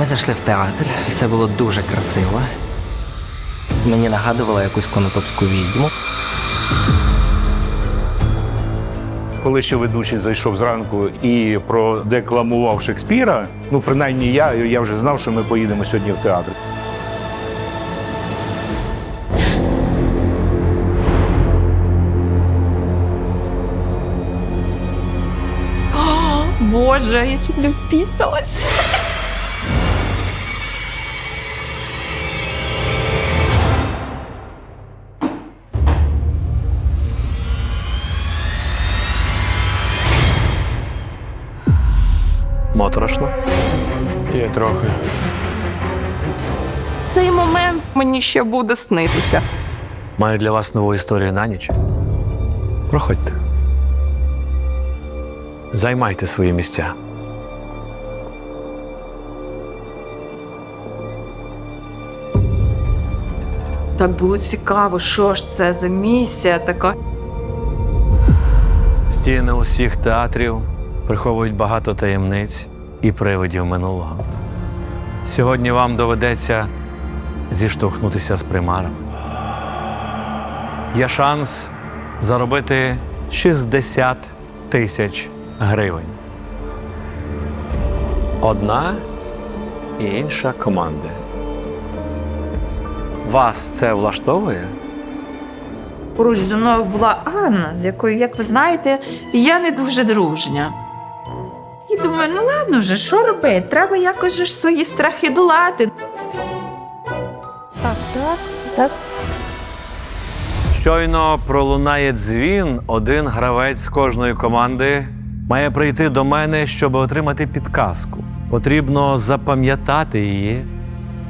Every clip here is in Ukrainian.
Ми зайшли в театр, все було дуже красиво. Мені нагадувало якусь конотопську відьму. Коли ще ведучий зайшов зранку і продекламував Шекспіра, ну принаймні я, я вже знав, що ми поїдемо сьогодні в театр. Боже, я чуть не вписалась. Моторошно. Є трохи. Цей момент мені ще буде снитися. Маю для вас нову історію на ніч. Проходьте. Займайте свої місця. Так було цікаво, що ж це за місія така. Стіни усіх театрів приховують багато таємниць і привидів минулого. Сьогодні вам доведеться зіштовхнутися з примарами. Є шанс заробити 60 тисяч гривень. Одна і інша команди. Вас це влаштовує? Поруч зі мною була Анна, з якою, як ви знаєте, я не дуже дружня. Думаю, ну ладно вже, що робити? Треба якось же ж свої страхи долати. Щойно пролунає дзвін, один гравець з кожної команди має прийти до мене, щоб отримати підказку. Потрібно запам'ятати її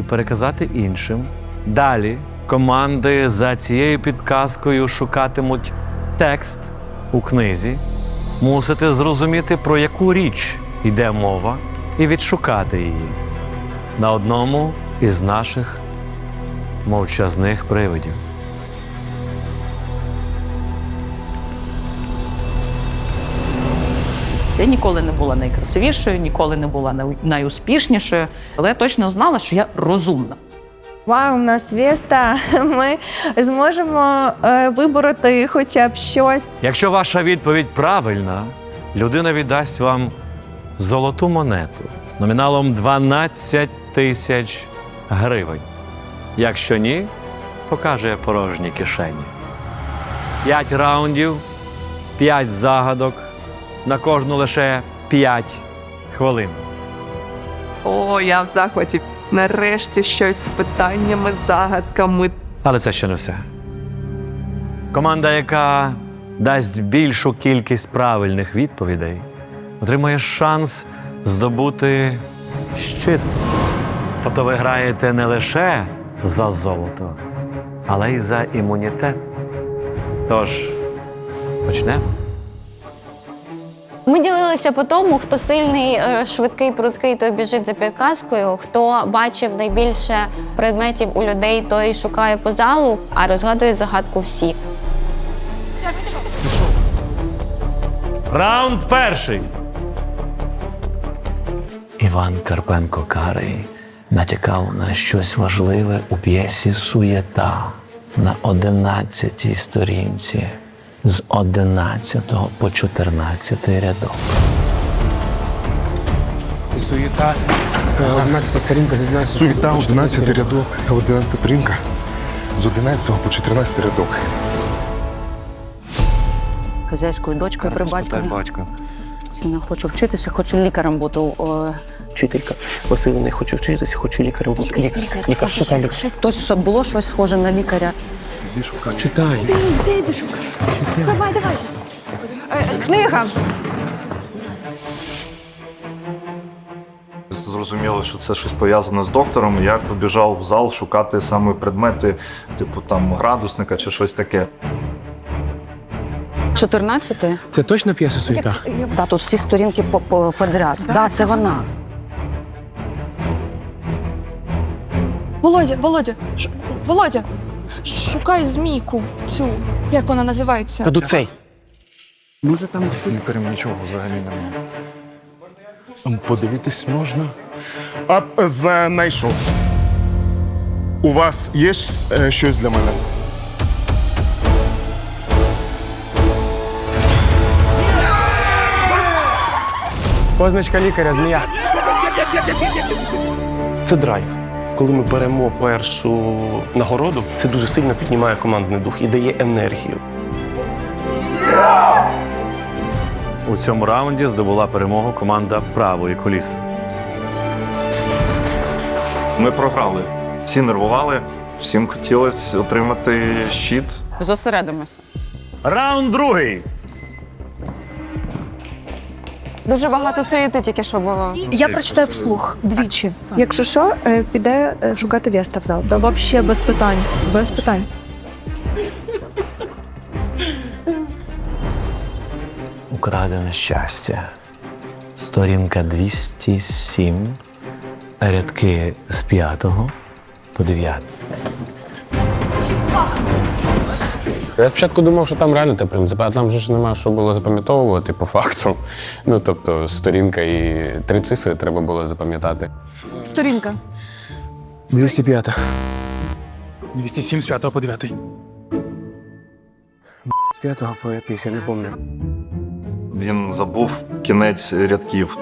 і переказати іншим. Далі команди за цією підказкою шукатимуть текст у книзі. Мусите зрозуміти, про яку річ йде мова, і відшукати її на одному із наших мовчазних привидів. Я ніколи не була найкрасивішою, ніколи не була найуспішнішою, але я точно знала, що я розумна. Вау, у нас Веста. Ми зможемо е, вибороти хоча б щось. Якщо ваша відповідь правильна, людина віддасть вам золоту монету номіналом 12 тисяч гривень. Якщо ні, покаже порожні кишені. П'ять раундів, п'ять загадок, на кожну лише п'ять хвилин. О, я в захваті. Нарешті щось з питаннями, загадками. Але це ще не все. Команда, яка дасть більшу кількість правильних відповідей, отримує шанс здобути щит. Тобто ви граєте не лише за золото, але й за імунітет. Тож, почнемо. Ми ділилися по тому, хто сильний, е, швидкий, прудкий, той біжить за підказкою. Хто бачив найбільше предметів у людей, той шукає по залу, а розгадує загадку всі. Раунд перший. Іван Карпенко Карий натякав на щось важливе у п'єсі Суєта на 11 сторінці з 11 по 14 рядок. Суєта. е, 11 сторінка з 11 Суєта, 11 рядок, 11 сторінка. З 11 по 14 рядок. Хазяйською дочкою при батькові. Не хочу вчитися, хочу лікарем бути. Вчителька Василь не хочу вчитися, хочу лікарем бути. Лікар, лікар, шукай лікар. Хтось, щоб було щось схоже на лікаря. Читай. давай. Книга. Зрозуміло, що це щось пов'язане з доктором. Я побіжав в зал шукати саме предмети, типу там градусника чи щось таке. 14 Це точно п'єса суєта? Да, тут всі сторінки по, по подряд. Да, це вона. Володя, Володя, ш- Володя, ш- шукай змійку цю. Як вона називається? Там Лікарем нічого взагалі немає. Подивитись можна. А знайшов. У вас є е, щось для мене? Позначка лікаря, змія. Це драйв. Коли ми беремо першу нагороду, це дуже сильно піднімає командний дух і дає енергію. У цьому раунді здобула перемогу команда правої куліси. Ми програли. Всі нервували, всім хотілося отримати щит. Зосередимося. Раунд другий. Дуже багато суєти тільки що було. Я прочитаю вслух двічі. Якщо що, е, піде е, шукати Веста в зал. Да, вообще без питань. Без питань. Украдене щастя. Сторінка 207. Рядки з 5 по 9. Я спочатку думав, що там реально те принципи, а там же ж немає що було запам'ятовувати по факту. Ну тобто сторінка і три цифри треба було запам'ятати. Сторінка. 205. 207 з 5 по 9. З п'ятого по якийсь, я не пам'ятаю. Він забув кінець рядків.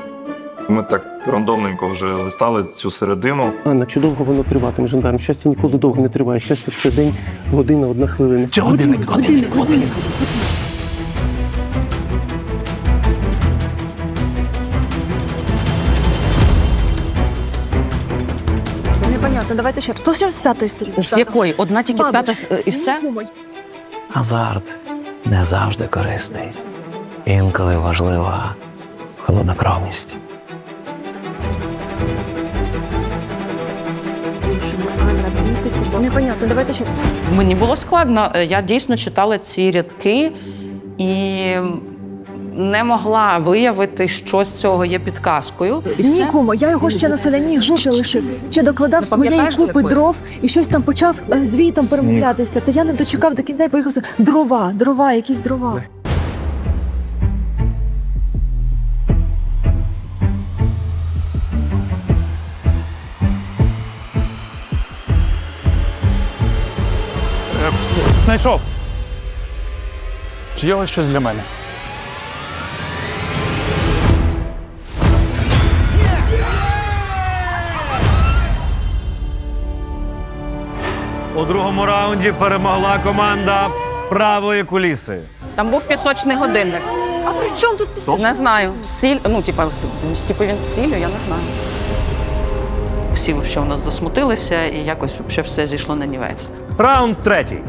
Ми так рандомненько вже листали цю середину. Анна, чи довго воно триватиме, жандарм? Щастя ніколи довго не триває. Щастя все день, година, одна хвилина. Чи годинник? Годинник, годинник. Непонятно, давайте ще раз. Хто ще з п'ятої сторінки? З якої? Одна тільки Бабич, п'ята с- і все? Азарт не завжди корисний. Інколи важлива холоднокровність. Непонятно, давайте ще. Мені було складно. Е, Я дійсно читала ці рядки і не могла виявити, що з цього є підказкою. І все. Ні, кумо, я його ще на соляні жовчі лишив. Ще докладав своєї купи якої? дров і щось там почав е, з війтом перемовлятися. Та я не дочекав до кінця і поїхав. Дрова, дрова, якісь дрова. Знайшов. Чи є ось щось для мене? У другому раунді перемогла команда правої куліси. Там був пісочний годинник. А при чому тут пісок? Не знаю. Сіль, ну, типа, типу він з сіллю, я не знаю. Всі взагалі у нас засмутилися і якось взагалі все зійшло на нівець. Раунд третій.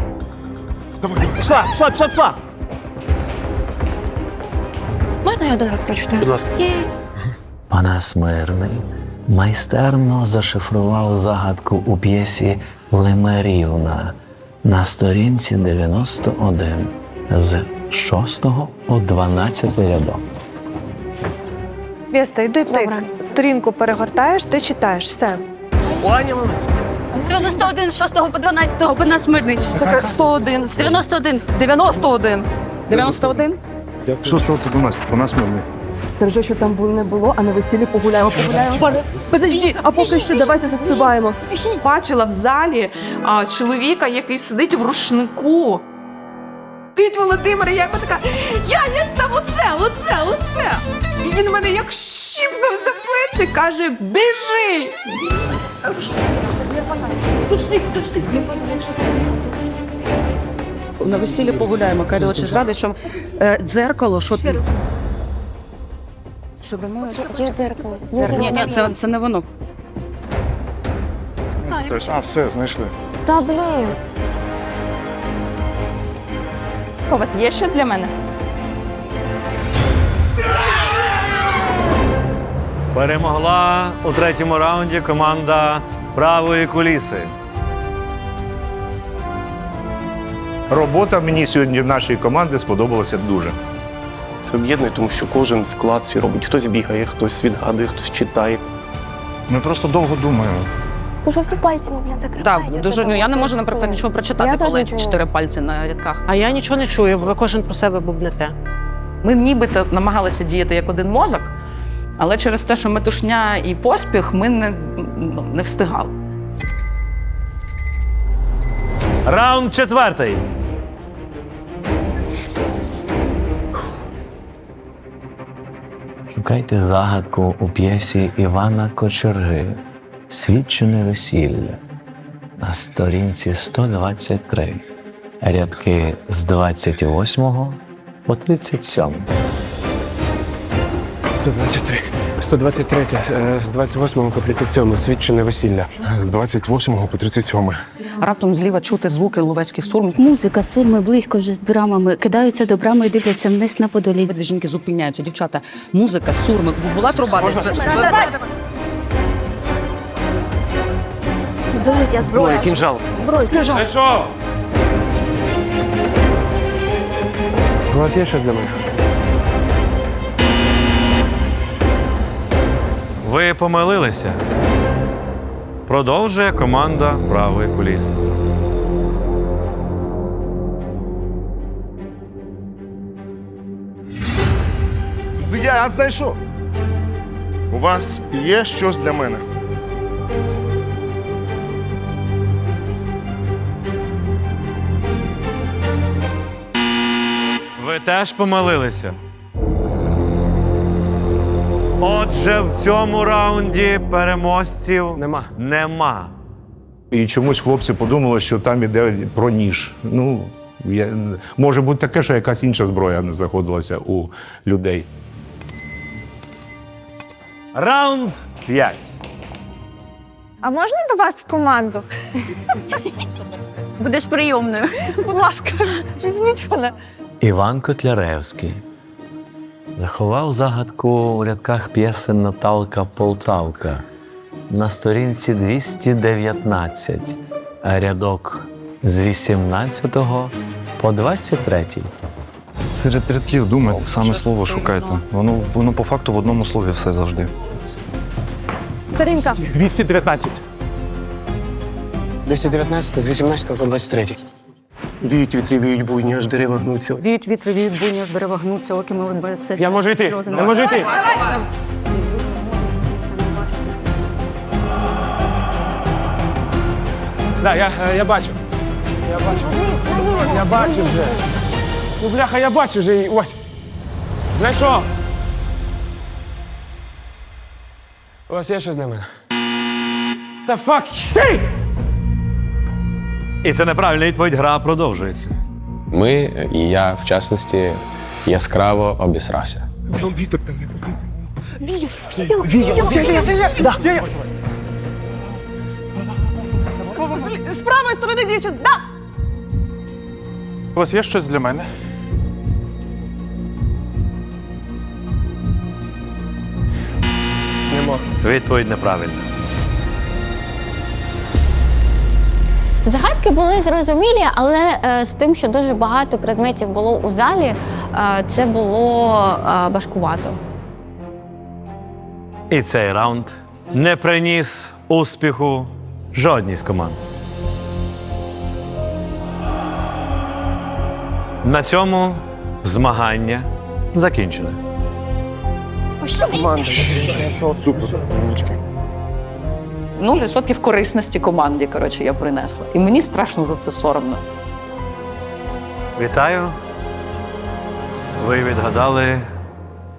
Пішла, пішла, пішла, пішла. Можна я один раз прочитаю? Будь ласка. Панас Мирний майстерно зашифрував загадку у п'єсі Лемерівна на сторінці 91 з 6 по 12 рядок. Веста, йди ти. Сторінку перегортаєш, ти читаєш. Все. 91, 6 по 12, Панас Мирний. Таке 101. 91. 91. 91? 6 це 12, у нас мирний. Держи, що там було не було, а на весіллі погуляємо, погуляємо. Подожди, а поки що давайте заспіваємо. Бачила в залі а, чоловіка, який сидить в рушнику. Тить Володимир, я така, я, я там оце, оце, оце. І він мене як щіпнув за плечі, каже, біжи. На весіллі погуляємо. Кайда очі зради, що е, дзеркало, що ти. Є дзеркало. Ні, ні, це, це не воно. А, все, знайшли. Та блін. У вас є щось для мене? Перемогла у третьому раунді команда правої куліси. Робота мені сьогодні нашої команди сподобалася дуже. Це об'єднує, тому що кожен вклад свій робить. Хтось бігає, хтось відгадує, хтось читає. Ми просто довго думаємо. Дуже всі пальцями, блін, закривають. Так, дуже ну я не можу, наприклад, нічого прочитати, Я теж коли нічого. чотири пальці на рядках. А я нічого не чую, бо ви кожен про себе бубнете. Ми нібито намагалися діяти як один мозок, Але через те, що метушня і поспіх, ми не, ну, не встигали. Раунд четвертий. Шукайте загадку у п'єсі Івана Кочерги Свідчене весілля на сторінці 123, рядки з 28 по 37. 123. 123, е, з 28 по 37 свідчене весілля. З 28 по 37. Раптом зліва чути звуки ловецьких сурм. Музика, сурми близько вже з брамами, кидаються до брами і дивляться вниз на подолі. Дві жінки зупиняються, дівчата. Музика, сурми. Була труба десь? Зброя. кінжал. Зброя. Знайшов! У вас є щось для мене? Ви помилилися. Продовжує команда правої куліси. Я знайшов. У вас є щось для мене? Ви теж помилилися. Отже, в цьому раунді переможців Нема. нема. І чомусь хлопці подумали, що там іде про ніж. Ну, я, може бути таке, що якась інша зброя не знаходилася у людей. Раунд 5. А можна до вас в команду? Будеш прийомною. Будь ласка, візьміть мене. Іван Котляревський заховав загадку у рядках п'єсен Наталка Полтавка на сторінці 219, а рядок з 18 по 23. Серед рядків думайте, саме слово шукайте. Воно, воно по факту в одному слові все завжди. Сторінка. 219. 219 з 18 по 23. Віють вітрі, віють буйні, аж дерева гнуться. Віють вітри, віють буйні, аж дерева гнуться, оки молодбеться. Я можу йти. Я можу йти. Да, я, е, я бачу. Я бачу. Я бачу вже. Ну, бляха, я бачу вже її. Ось. Знайшов. У вас є щось для мене? Та фак, стій! І це неправильна відповідь. Гра продовжується. Ми, і я, в частності, яскраво обісрався. Вітер. З правої сторони дівчин. Да! У вас є щось для мене? Нема. Відповідь неправильна. Загадки були зрозумілі, але е, з тим, що дуже багато предметів було у залі, е, це було е, важкувато. І цей раунд не приніс успіху жодній з команд. На цьому змагання закінчене. Команда. Супер. Умнички. Нуль відсотків корисності команді, коротше, я принесла. І мені страшно за це соромно. Вітаю. Ви відгадали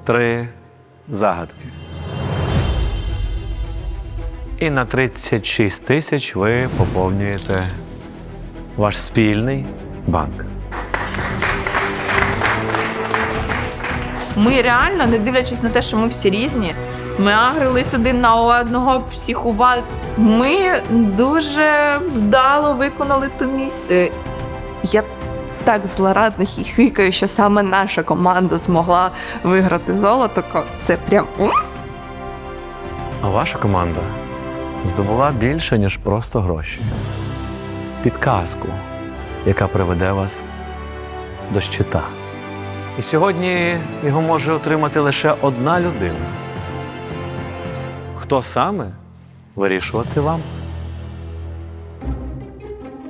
три загадки. І на 36 тисяч ви поповнюєте ваш спільний банк. Ми реально, не дивлячись на те, що ми всі різні, ми агрились один на одного, психували. Ми дуже вдало виконали ту місію. Я так злорадно хихикаю, що саме наша команда змогла виграти золото. Це прям? А ваша команда здобула більше, ніж просто гроші. Підказку, яка приведе вас до щита. І сьогодні його може отримати лише одна людина. Хто саме вирішувати вам?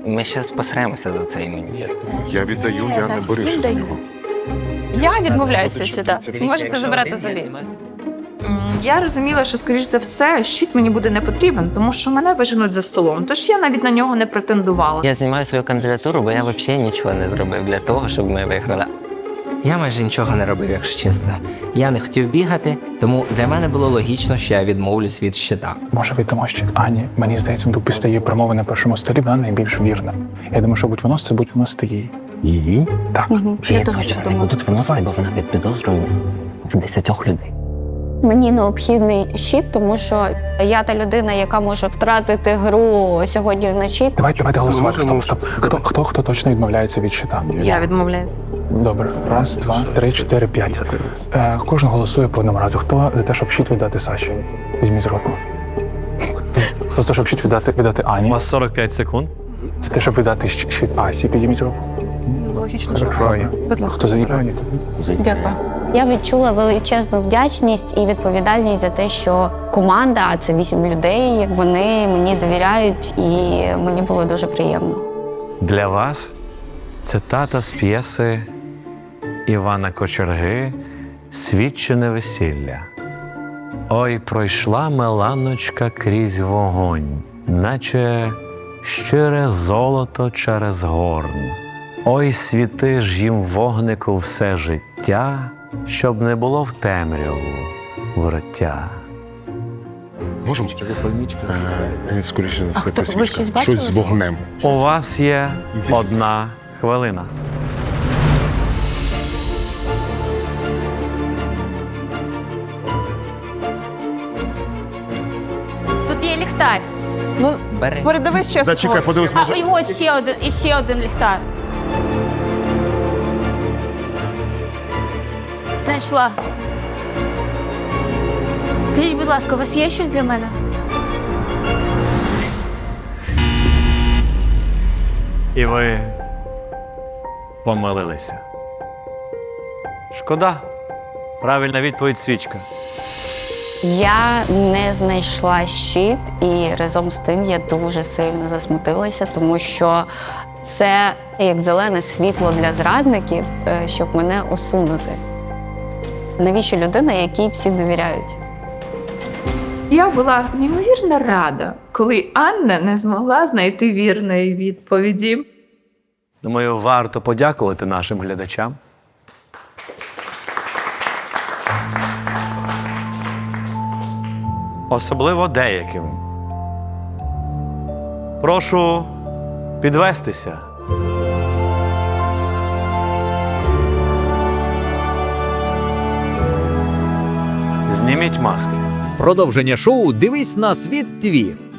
Ми ще посеремося за цей мені. Я віддаю, я не борюся за нього. Я відмовляюся читати. Можете забирати собі. Я розуміла, що, скоріш за все, щит мені буде не потрібен, тому що мене виженуть за столом. Тож я навіть на нього не претендувала. Я знімаю свою кандидатуру, бо я взагалі нічого не зробив для того, щоб ми виграли. Я майже нічого не робив, якщо чесно. Я не хотів бігати, тому для мене було логічно, що я відмовлюсь від щита. Може ви тому що Ані. Мені здається, до після її промови на першому столі вона найбільш вірна. Я думаю, що будь воно це будь воно стає. Її? Так. Я теж не будуть виносити, бо вона під підозрою в десятьох людей. Мені необхідний щит, тому що я та людина, яка може втратити гру сьогодні вночі. Давайте, давайте голосувати. Стоп, стоп. Хто, хто, хто точно відмовляється від щита? Я відмовляюся. Добре. Раз, два, три, чотири, п'ять. Е, кожен голосує по одному разу. Хто за те, щоб щит віддати Саші? Візьміть з року. Хто за те, щоб щит віддати, віддати Ані? У вас 45 секунд. За те, щоб віддати щит Асі, підійміть руку. Логічно, Хорошо. Будь ласка. Хто за Ані? Дякую. Я відчула величезну вдячність і відповідальність за те, що команда, а це вісім людей, вони мені довіряють, і мені було дуже приємно. Для вас цитата з п'єси Івана Кочерги Свідчене весілля. Ой, пройшла меланочка крізь вогонь, наче щире золото через горн. Ой, світи ж їм вогнику все життя, щоб не було в темряву вороття. Можемо? Е, Скоріше за все, хто- це ви свічка. щось бачили? Щось з вогнем. У вас є одна хвилина. Тут є ліхтар. Ну, Бери. передивись ще Зачекай, подивись, А може. і ось ще один, і ще один ліхтар. Знайшла. Скажіть, будь ласка, у вас є щось для мене? І ви помилилися. Шкода. Правильна відповідь свічка. Я не знайшла щит, і разом з тим я дуже сильно засмутилася, тому що це як зелене світло для зрадників, е, щоб мене усунути. Навіщо людина, якій всі довіряють? Я була неймовірно рада, коли Анна не змогла знайти вірної відповіді. Думаю, варто подякувати нашим глядачам. Особливо деяким. Прошу підвестися. Зніміть маски. Продовження шоу Дивись на світ ТВ